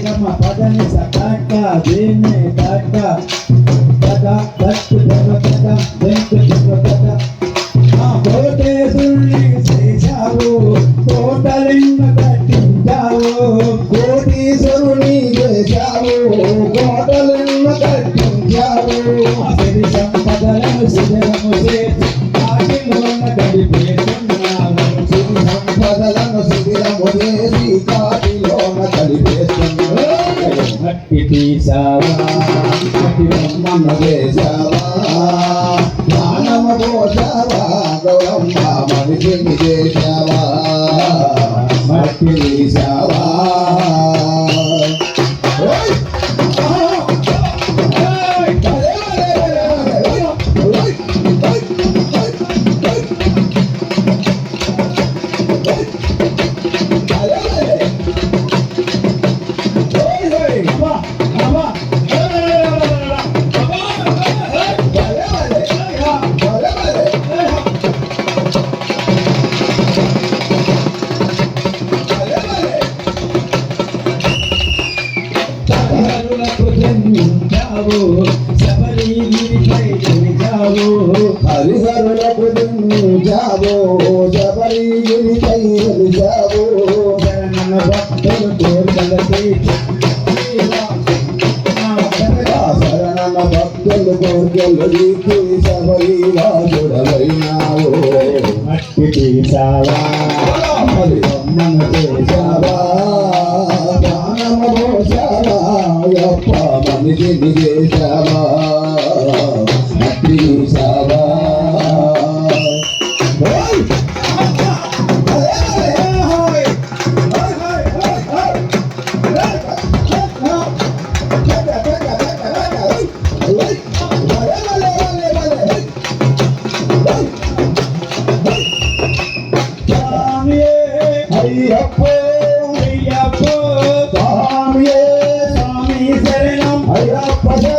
సరిగమ పదని సకాక దీన్ని కాక కథ దత్తు దమ కథ దెంకు దిమ కథ ఆ కోటేశుల్ని చేశావు కోటలింగ కట్టించావు కోటి కోటీశ్వరుని చేశావు కోటలను కట్టించావు అసలు సంపదలను సిద్ధము చేసి ఆటిలోన గడిపేస్తున్నావు సిరి సంపదలను సిద్ధము చేసి భక్తి మట్టి తీసావా మట్టి బ్రహ్మను చేశావా ప్రాణము పోసావా గౌరమ్మ మనిషిని చేశావా మట్టి తీశావా జన్మించావు శబరిగిరిపై గెలిచావు హరిహరులకు జాబో శబరిగిరిపై జాబో శరణన భక్తులు కోరికల తీర్చు. భక్తులు కోర్కెలు దీపి శబరి వాసుడవైనావు మట్టి తీసావా మరి అమ్మను చేశావా সাবাম নিজে নিজে সাবাম আপনি সাবাম Hey, up, hey, up, hey, up, Pues